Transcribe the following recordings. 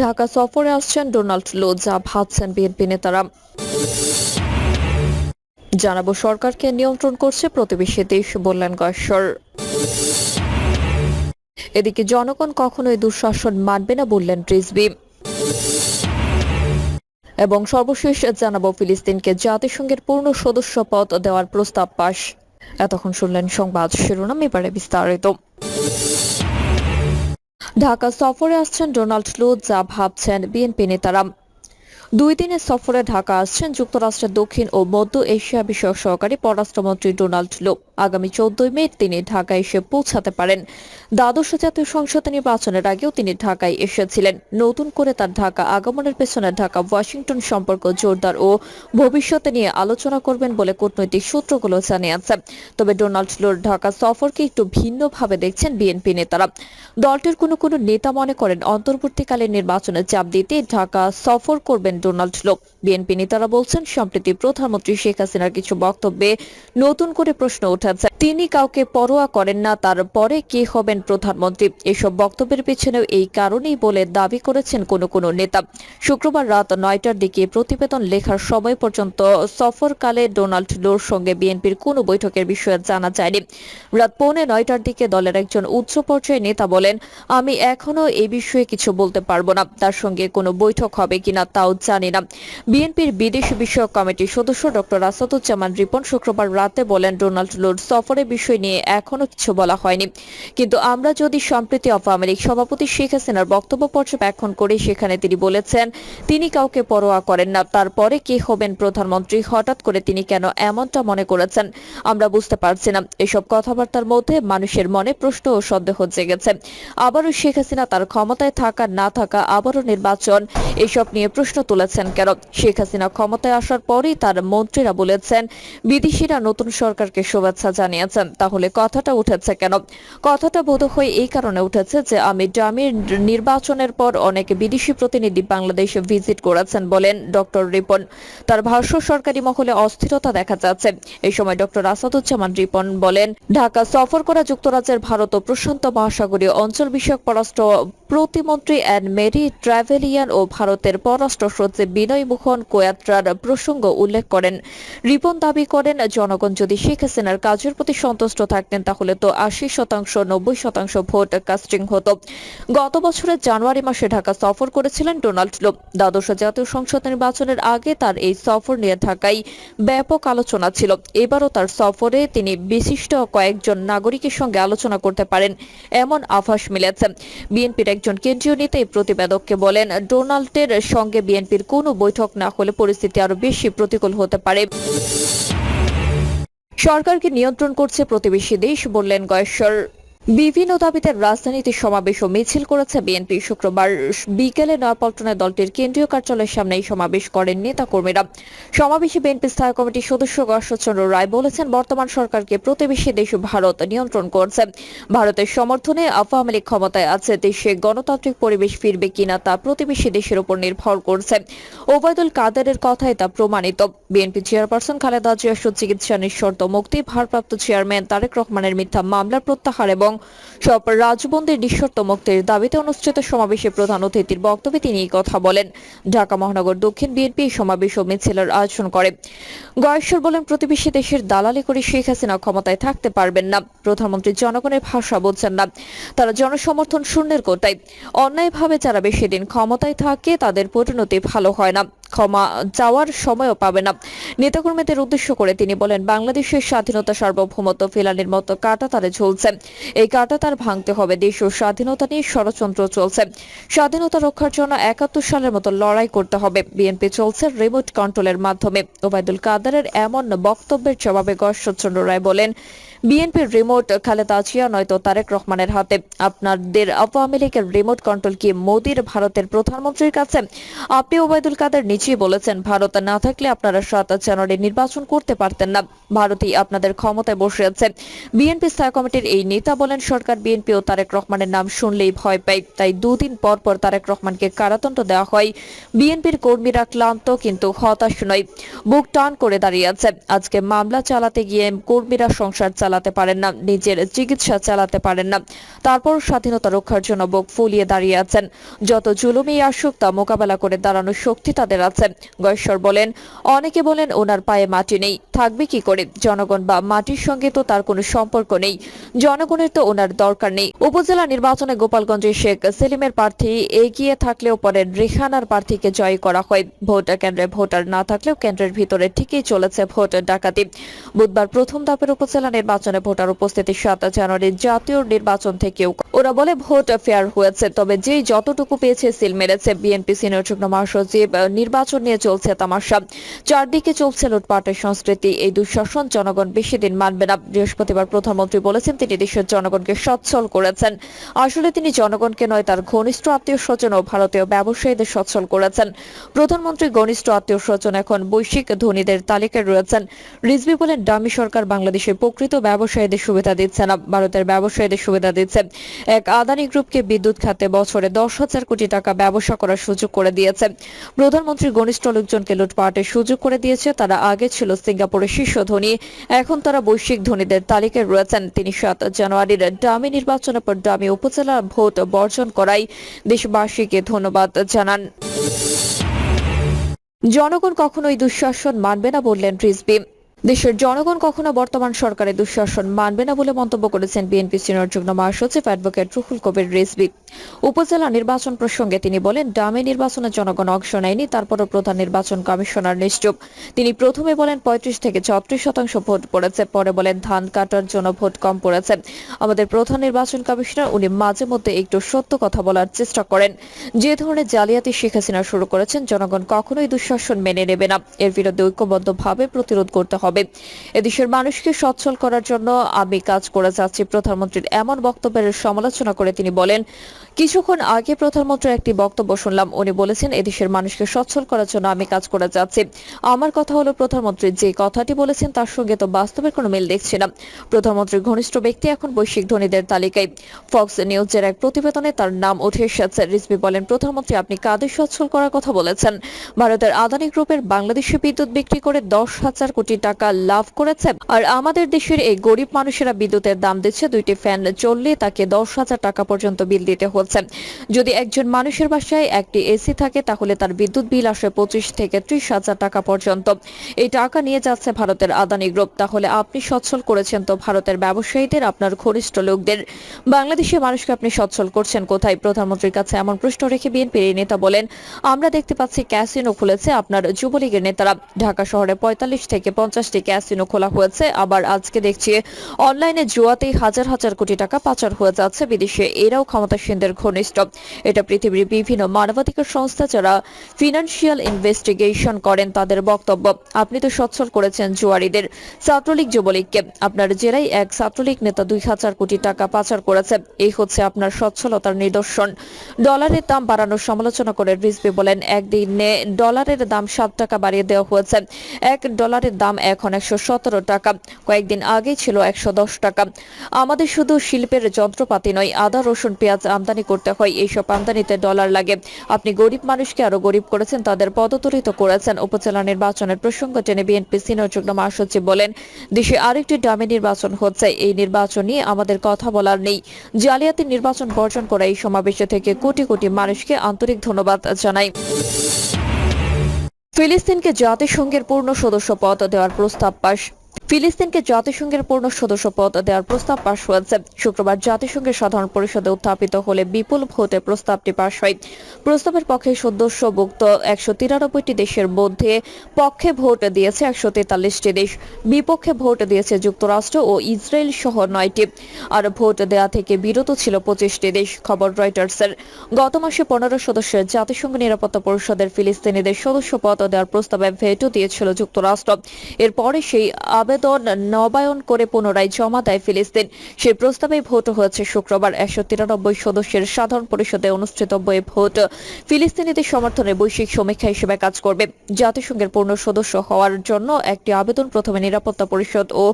ঢাকা সফরে আসছেন ডোনাল্ড লো, যা ভাবছেন বিএনপি নেতারা। জানাব, সরকারকে নিয়ন্ত্রণ করছে প্রতিবেশী দেশ, বললেন গয়েশ্বর। এদিকে জনগণ কখনোই দুঃশাসন মানবে না, বললেন রিজবি এবং সর্বশেষ জানাব, ফিলিস্তিনকে জাতিসংঘের পূর্ণ সদস্য পদ দেওয়ার প্রস্তাব পাশ এতক্ষণ শুনলেন সংবাদ শিরোনাম, এবারে বিস্তারিত। ঢাকা সফরে আসছেন ডোনাল্ড লু যা ভাবছেন বিএনপি নেতারা। দুই দিনের সফরে ঢাকা আসছেন যুক্তরাষ্ট্রের দক্ষিণ ও মধ্য এশিয়া বিষয়ক সহকারী পররাষ্ট্রমন্ত্রী ডোনাল্ড লো আগামী চোদ্দই মে তিনি ঢাকায় এসে পৌঁছাতে পারেন। দ্বাদশ জাতীয় সংসদ নির্বাচনের আগেও তিনি ঢাকায় এসেছিলেন। নতুন করে তার ঢাকা আগমনের পেছনে ঢাকা ওয়াশিংটন সম্পর্ক জোরদার ও ভবিষ্যতে নিয়ে আলোচনা করবেন বলে কূটনৈতিক সূত্রগুলো জানিয়েছে। তবে ডোনাল্ড লোর ঢাকা সফরকে একটু ভিন্নভাবে দেখছেন বিএনপি নেতারা। দলটির কোনো কোনো নেতা মনে করেন অন্তর্বর্তীকালীন নির্বাচনে চাপ দিতে ঢাকা সফর করবেন ডোনাল্ড লো বিএনপি নেতারা বলছেন, সম্প্রতি প্রধানমন্ত্রী শেখ হাসিনার কিছু বক্তব্যে নতুন করে প্রশ্ন উঠেছে তিনি কাউকে পরোয়া করেন না, তারপরে কে হবেন প্রধানমন্ত্রী? এসব বক্তব্যের পেছনেও এই কারণেই বলে দাবি করেছেন কোনো কোনো নেতা। শুক্রবার রাত নয়টার দিকে প্রতিবেদন লেখার সময় পর্যন্ত সফরকালে ডোনাল্ড লোর সঙ্গে বিএনপির কোনো বৈঠকের বিষয়ে জানা যায়নি। রাত পৌনে নয়টার দিকে দলের একজন উচ্চ পর্যায়ের নেতা বলেন, আমি এখনও এই বিষয়ে কিছু বলতে পারব না। তার সঙ্গে কোনো বৈঠক হবে কিনা তাও জানি না বিএনপির বিদেশ বিষয়ক কমিটির সদস্য ডক্টর আসাদুজ্জামান রিপন শুক্রবার রাতে বলেন, ডোনাল্ড লোর সফরের বিষয় নিয়ে এখনও কিছু বলা হয়নি। কিন্তু আমরা যদি সম্প্রতি আওয়ামী সভাপতি শেখ হাসিনার বক্তব্য পর্যবেক্ষণ করি, সেখানে তিনি বলেছেন, তিনি কাউকে পরোয়া করেন না। তারপরে কে হবেন প্রধানমন্ত্রী? হঠাৎ করে তিনি কেন এমনটা মনে করেছেন? আমরা বুঝতে পারছি না। এসব কথাবার্তার মধ্যে মানুষের মনে প্রশ্ন ও সন্দেহ জেগেছে। আবারও শেখ হাসিনা তার ক্ষমতায় থাকা, না থাকা, আবারও নির্বাচন, এসব নিয়ে প্রশ্ন তুলেছেন কেন শেখ হাসিনা ক্ষমতায় আসার পরই তার মন্ত্রীরা বলেছেন, বিদেশিরা নতুন সরকারকে শুভেচ্ছা জানিয়েছেন। তাহলে কথাটা উঠেছে কেন? কথাটা বোধহয় এই কারণে উঠেছে যে আমি জামির নির্বাচনের পর অনেক বিদেশি প্রতিনিধি বাংলাদেশে ভিজিট করেছেন বলেন ডক্টর রিপন। তার ভাষ্য, সরকারি মহলে অস্থিরতা দেখা যাচ্ছে। এই সময় ডক্টর আসাদুজ্জামান রিপন বলেন, ঢাকা সফর করা যুক্তরাজ্যের ভারত ও প্রশান্ত মহাসাগরীয় অঞ্চল বিষয়ক পররাষ্ট্র প্রতিমন্ত্রী অ্যান্ড মেরি ট্রাভেলিয়ান ও ভারতের পররাষ্ট্র সচিব বিনয় মুখন কোয়াত্রার প্রসঙ্গ উল্লেখ করেন। রিপন দাবি করেন, জনগণ যদি শেখ হাসিনার কাজের প্রতি সন্তুষ্ট থাকতেন, তাহলে তো আশি শতাংশ, নব্বই শতাংশ ভোট কাস্টিং হতো। গত বছরের জানুয়ারি মাসে ঢাকা সফর করেছিলেন ডোনাল্ড লো দ্বাদশ জাতীয় সংসদ নির্বাচনের আগে তার এই সফর নিয়ে ঢাকায় ব্যাপক আলোচনা ছিল। এবারও তার সফরে তিনি বিশিষ্ট কয়েকজন নাগরিকের সঙ্গে আলোচনা করতে পারেন, এমন আভাস মিলেছে। বিএনপির একজন কেন্দ্রীয় নেতা এই প্রতিবেদককে বলেন, ডোনাল্ডের সঙ্গে বিএনপির কোনো বৈঠক না হলে পরিস্থিতি আরও বেশি প্রতিকূল হতে পারে। সরকারকে নিয়ন্ত্রণ করছে প্রতিবেশী দেশ, বললেন গয়েশ্বর। বিভিন্ন দাবিতে রাজধানীতে সমাবেশ ও মিছিল করেছে বিএনপি। শুক্রবার বিকেলে নয়াপল্টনে দলটির কেন্দ্রীয় কার্যালয়ের সামনে এই সমাবেশ করেন নেতাকর্মীরা। সমাবেশে বিএনপি স্থায়ী কমিটির সদস্য গর্ষচন্দ্র রায় বলেছেন, বর্তমান সরকারকে প্রতিবেশী দেশ ভারত নিয়ন্ত্রণ করছে। ভারতের সমর্থনে আওয়ামী লীগ ক্ষমতায় আছে, দেশে গণতান্ত্রিক পরিবেশ ফিরবে কিনা তা প্রতিবেশী দেশের উপর নির্ভর করছে। ওবায়দুল কাদেরের কথায় তা প্রমাণিত। বিএনপি চেয়ারপারসন খালেদা জিয়া সুচিকিৎসা নিঃশর্ত মুক্তি, ভারপ্রাপ্ত চেয়ারম্যান তারেক রহমানের মিথ্যা মামলার প্রত্যাহার এবং সব রাজবন্দির নিঃশর্ত মুক্তির দাবিতে অনুষ্ঠিত সমাবেশে প্রধান অতিথির বক্তব্যে তিনি এই কথা বলেন। ঢাকা মহানগর দক্ষিণ বিএনপি সমাবেশ ও মিছিলের আয়োজন করে। গয়েশ্বর বলেন, প্রতিবেশী দেশের দালালি করে শেখ হাসিনা ক্ষমতায় থাকতে পারবেন না। প্রধানমন্ত্রী জনগণের ভাষা বলছেন না। তারা জনসমর্থন শূন্যের কোটায়। অন্যায়ভাবে যারা বেশি দিন ক্ষমতায় থাকে, তাদের পরিণতি ভালো হয় না। ক্ষমা চাওয়ার সময়ও পাবে না। নেতাকর্মীদের উদ্দেশ্য করে তিনি বলেন, বাংলাদেশের স্বাধীনতা সার্বভৌমত্ব ফেলানির মতো কাটা তারে ঝুলছে। এই কাটা তার ভাঙতে হবে। দেশ ও স্বাধীনতা নিয়ে ষড়যন্ত্র চলছে। স্বাধীনতা রক্ষার জন্য একাত্তর সালের মতো লড়াই করতে হবে। বিএনপি চলছে রিমোট কন্ট্রোলের মাধ্যমে। ওবায়দুল কাদারের এমন বক্তব্যের জবাবে গর্ষচন্দ্র রায় বলেন বিএনপির রিমোট খালেদা জিয়া নয়তো তারেক রহমানের হাতে। আপনাদের আওয়ামী লীগের রিমোট কন্ট্রোল কি মোদির, ভারতের প্রধানমন্ত্রীর কাছে? আপনি ওবায়দুল কাদের নিজেই বলেছেন, ভারত না থাকলে আপনারা সাত জানুয়ারি নির্বাচন করতে পারতেন না। ভারতই আপনাদের ক্ষমতায় বসে আছে। বিএনপি স্থায়ী কমিটির এই নেতা বলেন, সরকার বিএনপি ও তারেক রহমানের নাম শুনলেই ভয় পায়। তাই দুদিন পর পর তারেক রহমানকে কারাদণ্ড দেওয়া হয়। বিএনপির কর্মীরা ক্লান্ত কিন্তু হতাশ নয়। বুক টান করে দাঁড়িয়ে আছে। আজকে মামলা চালাতে গিয়ে কর্মীরা সংসার চালাতে চালাতে পারেন না, নিজের চিকিৎসা চালাতে পারেন না। তারপর স্বাধীনতা রক্ষার জন্য বুক ফুলিয়ে দাঁড়িয়ে আছেন। যত জুলুমই আসুক, তা মোকাবেলা করে দাঁড়ানোর শক্তি তাদের আছে, গয়েশ্বর বলেন। অনেকে বলেন ওনার পায়ে মাটি নেই। থাকবে কি করে? জনগণ বা মাটির সঙ্গে তো তার কোনো সম্পর্ক নেই। জনগণের তো ওনার দরকার নেই। উপজেলা নির্বাচনে গোপালগঞ্জের শেখ সেলিমের প্রার্থী এগিয়ে থাকলেও পরে রেহানার প্রার্থীকে জয় করা হয়। ভোট কেন্দ্রে ভোটার না থাকলেও কেন্দ্রের ভিতরে ঠিকই চলেছে ভোট ডাকাতি। বুধবার প্রথম ধাপের উপজেলা নির্বাচনে ভোটার উপস্থিতি সাত জানুয়ারি জাতীয় নির্বাচন থেকেও। ওরা বলে ভোট ফেয়ার হয়েছে, তবে যে যতটুকু পেয়েছে সিল মেরেছে। বিএনপি সিনিয়র যুগ্ম মহাসচিব নির্বাচন নিয়ে চলছে তামাশা। চারদিকে চলছে লুটপাটের সংস্কৃতি, এই দুঃশাসন জনগণ বেশি দিন মানবে না। বৃহস্পতিবার প্রধানমন্ত্রী বলেছেন, তিনি দেশের জনগণকে সচ্ছল করেছেন। আসলে তিনি জনগণকে নয়, তার ঘনিষ্ঠ আত্মীয় স্বজন ও ভারতীয় ব্যবসায়ীদের সচ্ছল করেছেন। প্রধানমন্ত্রী ঘনিষ্ঠ আত্মীয় স্বজন এখন বৈশ্বিক ধনীদের তালিকায় রয়েছেন। রিজভি বলেন ডামি সরকার বাংলাদেশের প্রকৃত ব্যবসায়ীদের সুবিধা দিচ্ছে না, ভারতের ব্যবসায়ীদের সুবিধা দিচ্ছে। এক আদানি গ্রুপকে বিদ্যুৎ খাতে বছরে দশ হাজার কোটি টাকা ব্যবসা করার সুযোগ করে দিয়েছে। প্রধানমন্ত্রী ঘনিষ্ঠ লোকজনকে লুটপাটের সুযোগ করে দিয়েছে, তারা আগে ছিল সিঙ্গাপুরের শীর্ষ ধনী, এখন তারা বৈশ্বিক ধনীদের তালিকায় রয়েছেন। তিনি সাত জানুয়ারির ডামি নির্বাচনের পর ডামি উপজেলা ভোট বর্জন করাই দেশবাসীকে ধন্যবাদ জানান। জনগণ কখনোই দুঃশাসন মানবে না বললেন রিজবি দেশের জনগণ কখনো বর্তমান সরকারের দুঃশাসন মানবে না বলে মন্তব্য করেছেন বিএনপি সিনিয়র যুগ্ম মহাসচিব অ্যাডভোকেট রুহুল কবির রিজবি উপজেলা নির্বাচন প্রসঙ্গে তিনি বলেন, ডামে নির্বাচনে জনগণ অংশ নেয়নি, তারপরও প্রধান নির্বাচন কমিশনার নিশ্চুপ। তিনি প্রথমে বলেন, পঁয়ত্রিশ থেকে ছত্রিশ শতাংশ ভোট পড়েছে, পরে বলেন, ধান কাটার জন্য ভোট কম পড়েছে। আমাদের প্রধান নির্বাচন কমিশনার, উনি মাঝে মধ্যে একটু সত্য কথা বলার চেষ্টা করেন। যে ধরনের জালিয়াতি শেখ হাসিনা শুরু করেছেন, জনগণ কখনোই দুঃশাসন মেনে নেবে না। এর বিরুদ্ধে ঐক্যবদ্ধভাবে প্রতিরোধ করতে হবে। এদেশের মানুষকে সচ্ছল করার জন্য আমি কাজ করে যাচ্ছি। প্রধানমন্ত্রীর এমন বক্তব্যের সমালোচনা করে তিনি বলেন, কিছুক্ষণ আগে প্রধানমন্ত্রীর একটি বক্তব্য শুনলাম। উনি বলেছেন, এদেশের মানুষকে সচ্ছল করার জন্য আমি কাজ করে যাচ্ছি। আমার কথা হলো, প্রধানমন্ত্রী যে কথাটি বলেছেন তার সঙ্গে তো বাস্তবের কোনো মিল দেখছি না। প্রধানমন্ত্রীর ঘনিষ্ঠ ব্যক্তি, এখন বৈশ্বিক ধনীদের তালিকায়। ফক্স নিউজের এক প্রতিবেদনে তার নাম উঠে এসেছে। রিজভি বলেন, প্রধানমন্ত্রী, আপনি কাদের সচ্ছল করার কথা বলেছেন। ভারতের আদানি গ্রুপের বাংলাদেশে বিদ্যুৎ বিক্রি করে দশ হাজার কোটি টাকা লাভ করেছে। আর আমাদের দেশের এই গরিব মানুষেরা বিদ্যুতের দাম দিচ্ছে, দুইটি ফ্যান চললে তাকে দশ হাজার টাকা পর্যন্ত বিল দিতে হচ্ছে। যদি একজন মানুষের বাসায় একটি এসি থাকে, তাহলে তার বিদ্যুৎ বিল আসে পঁচিশ থেকে ত্রিশ হাজার টাকা পর্যন্ত। এই টাকা নিয়ে যাচ্ছে ভারতের আদানি গ্রুপ। তাহলে আপনি সচ্ছল করেছেন তো ভারতের ব্যবসায়ীদের, আপনার ঘনিষ্ঠ লোকদের? বাংলাদেশের মানুষকে আপনি সচ্ছল করছেন কোথায়? প্রধানমন্ত্রীর কাছে এমন প্রশ্ন রেখে বিএনপির এই নেতা বলেন, আমরা দেখতে পাচ্ছি ক্যাসিনো খুলেছে আপনার যুবলীগের নেতারা। ঢাকা শহরে পঁয়তাল্লিশ থেকে পঞ্চাশটি ক্যাসিনো খোলা হয়েছে। আবার আজকে দেখছি, অনলাইনে জুয়াতেই হাজার হাজার কোটি টাকা পাচার হয়ে যাচ্ছে বিদেশে। এরাও ক্ষমতাসীনদের ঘনিষ্ঠ। এটা পৃথিবীর বিভিন্ন মানবাধিকার সংস্থা যারা ফিনান্সিয়াল ইনভেস্টিগেশন করেন তাদের বক্তব্য। আপনি তো সচ্ছল করেছেন জুয়ারিদের। ছাত্রলীগ যুবলীগকে। আপনার জেলায় এক ছাত্রলীগ নেতা দুই হাজার কোটি টাকা পাচার করেছে। এই হচ্ছে আপনার সচ্ছলতার নিদর্শন। ডলারের দাম বাড়ানোর সমালোচনা করে রিজভি বলেন, একদিনে ডলারের দাম সাত টাকা বাড়িয়ে দেওয়া হয়েছে। এক ডলারের দাম এখন একশো সতেরো টাকা। কয়েকদিন আগে ছিল একশো দশ টাকা। আমাদের শুধু শিল্পের যন্ত্রপাতি নয়, আদা, রসুন, পেঁয়াজ আমদানি করতে হয়। এইসব আমদানিতে ডলার লাগে। আপনি গরিব মানুষকে আরও গরিব করেছেন, তাদের পদতরিত করেছেন। উপজেলা নির্বাচনের প্রসঙ্গ টেনে বিএনপি সিনিয়র যুগ্ম মহাসচিব বলেন, দেশে আরেকটি ডামি নির্বাচন হচ্ছে। এই নির্বাচন নিয়ে আমাদের কথা বলার নেই। জালিয়াতি নির্বাচন বর্জন করা এই সমাবেশে থেকে কোটি কোটি মানুষকে আন্তরিক ধন্যবাদ জানাই। ফিলিস্তিনকে জাতিসংঘের পূর্ণ সদস্য পদ দেওয়ার প্রস্তাব পাশ ফিলিস্তিনকে জাতিসংঘের পূর্ণ সদস্য পদ দেওয়ার প্রস্তাব পাশ হয়েছে। শুক্রবার জাতিসংঘের সাধারণ পরিষদে উত্থাপিত হলে বিপুল ভোটে প্রস্তাবটি পাশ হয়। প্রস্তাবের পক্ষে সদস্যভুক্ত একশো তিরানব্বইটি দেশের মধ্যে পক্ষে ভোট দিয়েছে একশো তেতাল্লিশটি দেশ। বিপক্ষে ভোট দিয়েছে যুক্তরাষ্ট্র ও ইসরায়েল সহ নয়টি। আর ভোট দেওয়া থেকে বিরত ছিল পঁচিশটি দেশ, খবর রয়টার্সের। গত মাসে পনেরো সদস্যের জাতিসংঘ নিরাপত্তা পরিষদের ফিলিস্তিনিদের সদস্য পদ দেওয়ার প্রস্তাবে ভেটো দিয়েছিল যুক্তরাষ্ট্র। এরপরে সেই আবেদন নবায়ন করে পুনরায় জমা দেয় ফিলিস্তিন। সেই প্রস্তাবে ভোট হয়েছে শুক্রবার। একশো তিরানব্বই সদস্যের সাধারণ পরিষদে অনুষ্ঠিতব্য এই ভোট। ফিলিস্তিনিদের সমর্থনে বৈশ্বিক সমীক্ষা হিসেবে কাজ করবে। জাতিসংঘের পূর্ণ সদস্য হওয়ার জন্য একটি আবেদন প্রথমে নিরাপত্তা পরিষদ ও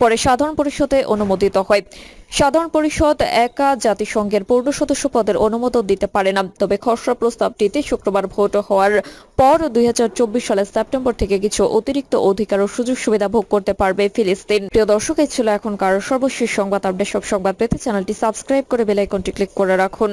পরে সাধারণ পরিষদে অনুমোদিত হয়। সাধারণ পরিষদ একা জাতিসংঘের পূর্ণ সদস্য পদের অনুমোদন দিতে পারে না। তবে খসড়া প্রস্তাবটিতে শুক্রবার ভোট হওয়ার পর দুই হাজার চব্বিশ সালের সেপ্টেম্বর থেকে কিছু অতিরিক্ত অধিকার ও সুযোগ সুবিধা ভোগ করতে পারবে ফিলিস্তিন। প্রিয় দর্শক, এই ছিল এখনকার সর্বশেষ সংবাদ আপডেট। সব সংবাদ পেতে চ্যানেলটি সাবস্ক্রাইব করে বেলাইকনটি ক্লিক করে রাখুন।